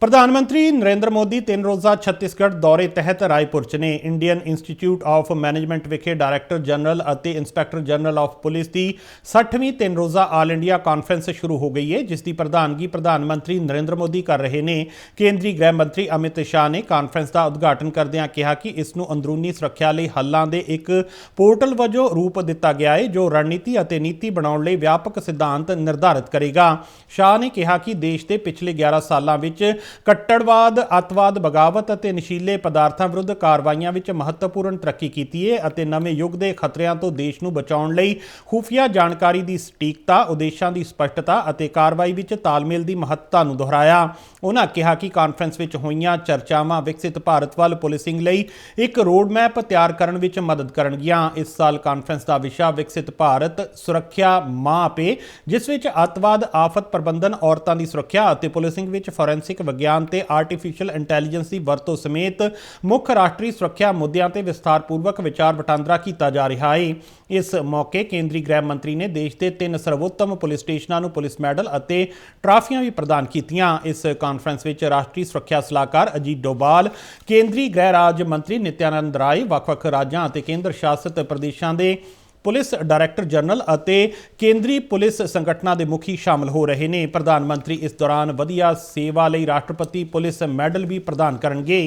ਪ੍ਰਧਾਨ ਮੰਤਰੀ ਨਰਿੰਦਰ ਮੋਦੀ ਤਿੰਨ ਰੋਜ਼ਾ ਛੱਤੀਸਗੜ੍ਹ ਦੌਰੇ ਤਹਿਤ ਰਾਏਪੁਰ ਚ ਨੇ ਇੰਡੀਅਨ ਇੰਸਟੀਚਿਊਟ ਆਫ ਮੈਨੇਜਮੈਂਟ ਵਿਖੇ ਡਾਇਰੈਕਟਰ ਜਨਰਲ ਅਤੇ ਇੰਸਪੈਕਟਰ ਜਨਰਲ ਆਫ ਪੁਲਿਸ ਦੀ 60ਵੀਂ ਤਿੰਨ ਰੋਜ਼ਾ ਆਲ ਇੰਡੀਆ ਕਾਨਫਰੰਸ ਸ਼ੁਰੂ ਹੋ ਗਈ ਹੈ ਜਿਸ ਦੀ ਪ੍ਰਧਾਨਗੀ ਪ੍ਰਧਾਨ ਮੰਤਰੀ ਨਰਿੰਦਰ ਮੋਦੀ ਕਰ ਰਹੇ ਨੇ। ਕੇਂਦਰੀ ਗ੍ਰਹਿ ਮੰਤਰੀ ਅਮਿਤ ਸ਼ਾਹ ਨੇ ਕਾਨਫਰੰਸ ਦਾ ਉਦਘਾਟਨ ਕਰਦਿਆਂ ਕਿਹਾ ਕਿ ਇਸ ਨੂੰ ਅੰਦਰੂਨੀ ਸੁਰੱਖਿਆ ਲਈ ਹੱਲਾਂ ਦੇ ਇੱਕ ਪੋਰਟਲ ਵਜੋਂ ਰੂਪ ਦਿੱਤਾ ਗਿਆ ਹੈ ਜੋ ਰਣਨੀਤੀ ਅਤੇ ਨੀਤੀ ਬਣਾਉਣ ਲਈ ਵਿਆਪਕ ਸਿਧਾਂਤ ਨਿਰਧਾਰਿਤ ਕਰੇਗਾ। ਸ਼ਾਹ ਨੇ ਕਿਹਾ ਕਿ ਦੇਸ਼ ਦੇ ਪਿਛਲੇ 11 ਸਾਲਾਂ ਵਿੱਚ ਕੱਟੜਵਾਦ, ਅੱਤਵਾਦ, ਬਗਾਵਤ ਅਤੇ ਨਸ਼ੀਲੇ ਪਦਾਰਥਾਂ ਵਿਰੁੱਧ ਕਾਰਵਾਈਆਂ ਵਿੱਚ ਮਹੱਤਵਪੂਰਨ ਤਰੱਕੀ ਕੀਤੀ ਹੈ ਅਤੇ ਨਵੇਂ ਯੁੱਗ ਦੇ ਖਤਰਿਆਂ ਤੋਂ ਦੇਸ਼ ਨੂੰ ਬਚਾਉਣ ਲਈ ਖੁਫੀਆ ਜਾਣਕਾਰੀ ਦੀ ਸਟੀਕਤਾ, ਉਦੇਸ਼ਾਂ ਦੀ ਸਪਸ਼ਟਤਾ ਅਤੇ ਕਾਰਵਾਈ ਵਿੱਚ ਤਾਲਮੇਲ ਦੀ ਮਹੱਤਤਾ ਨੂੰ ਦੁਹਰਾਇਆ। ਉਹਨਾਂ ਕਿਹਾ ਕਿ ਕਾਨਫਰੰਸ ਵਿੱਚ ਹੋਈਆਂ ਚਰਚਾਵਾਂ ਵਿਕਸਿਤ ਭਾਰਤ ਵੱਲ ਪੁਲਿਸਿੰਗ ਲਈ ਇੱਕ ਰੋਡਮੈਪ ਤਿਆਰ ਕਰਨ ਵਿੱਚ ਮਦਦ ਕਰਨਗੀਆਂ। ਇਸ ਸਾਲ ਕਾਨਫਰੰਸ ਦਾ ਵਿਸ਼ਾ ਵਿਕਸਿਤ ਭਾਰਤ ਸੁਰੱਖਿਆ ਮਾਪ ਹੈ ਜਿਸ ਵਿੱਚ ਅੱਤਵਾਦ, ਆਫਤ ਪ੍ਰਬੰਧਨ ਔਰਤਾਂ ਦੀ ਸੁਰੱਖਿਆ ਅਤੇ ਪੁਲਿਸਿੰਗ ਵਿੱਚ ਫੋਰੈਂਸਿਕ ਵਿਗਿਆਨ ਤੇ ਆਰਟੀਫੀਸ਼ੀਅਲ ਇੰਟੈਲੀਜੈਂਸ ਦੀ ਵਰਤੋਂ ਸਮੇਤ ਮੁੱਖ ਰਾਸ਼ਟਰੀ ਸੁਰੱਖਿਆ ਮੁੱਦਿਆਂ ਤੇ ਵਿਸਥਾਰਪੂਰਵਕ ਵਿਚਾਰ ਵਟਾਂਦਰਾ ਕੀਤਾ ਜਾ ਰਿਹਾ ਹੈ। ਇਸ ਮੌਕੇ ਕੇਂਦਰੀ ਗ੍ਰਹਿ ਮੰਤਰੀ ਨੇ ਦੇਸ਼ ਦੇ ਤਿੰਨ ਸਰਵੋਤਮ ਪੁਲਿਸ ਸਟੇਸ਼ਨਾਂ ਨੂੰ ਪੁਲਿਸ ਮੈਡਲ ਅਤੇ ਟਰਾਫੀਆਂ ਵੀ ਪ੍ਰਦਾਨ ਕੀਤੀਆਂ। ਇਸ ਕਾਨਫਰੰਸ ਵਿੱਚ ਰਾਸ਼ਟਰੀ ਸੁਰੱਖਿਆ ਸਲਾਹਕਾਰ ਅਜੀਤ ਡੋਬਾਲ, ਕੇਂਦਰੀ ਗ੍ਰਹਿ ਰਾਜ ਮੰਤਰੀ ਨਿਤਿਆਨੰਦ ਰਾਏ, ਵੱਖ-ਵੱਖ ਰਾਜਾਂ ਅਤੇ ਕੇਂਦਰ ਸ਼ਾਸਿਤ ਪ੍ਰਦੇਸ਼ਾਂ ਦੇ ਪੁਲਿਸ ਡਾਇਰੈਕਟਰ ਜਨਰਲ ਅਤੇ ਕੇਂਦਰੀ ਪੁਲਿਸ ਸੰਗਠਨਾਂ ਦੇ ਮੁਖੀ ਸ਼ਾਮਲ ਹੋ ਰਹੇ ਨੇ। ਪ੍ਰਧਾਨ ਮੰਤਰੀ ਇਸ ਦੌਰਾਨ ਵਧੀਆ ਸੇਵਾ ਲਈ ਰਾਸ਼ਟਰਪਤੀ ਪੁਲਿਸ ਮੈਡਲ ਵੀ ਪ੍ਰਦਾਨ ਕਰਨਗੇ।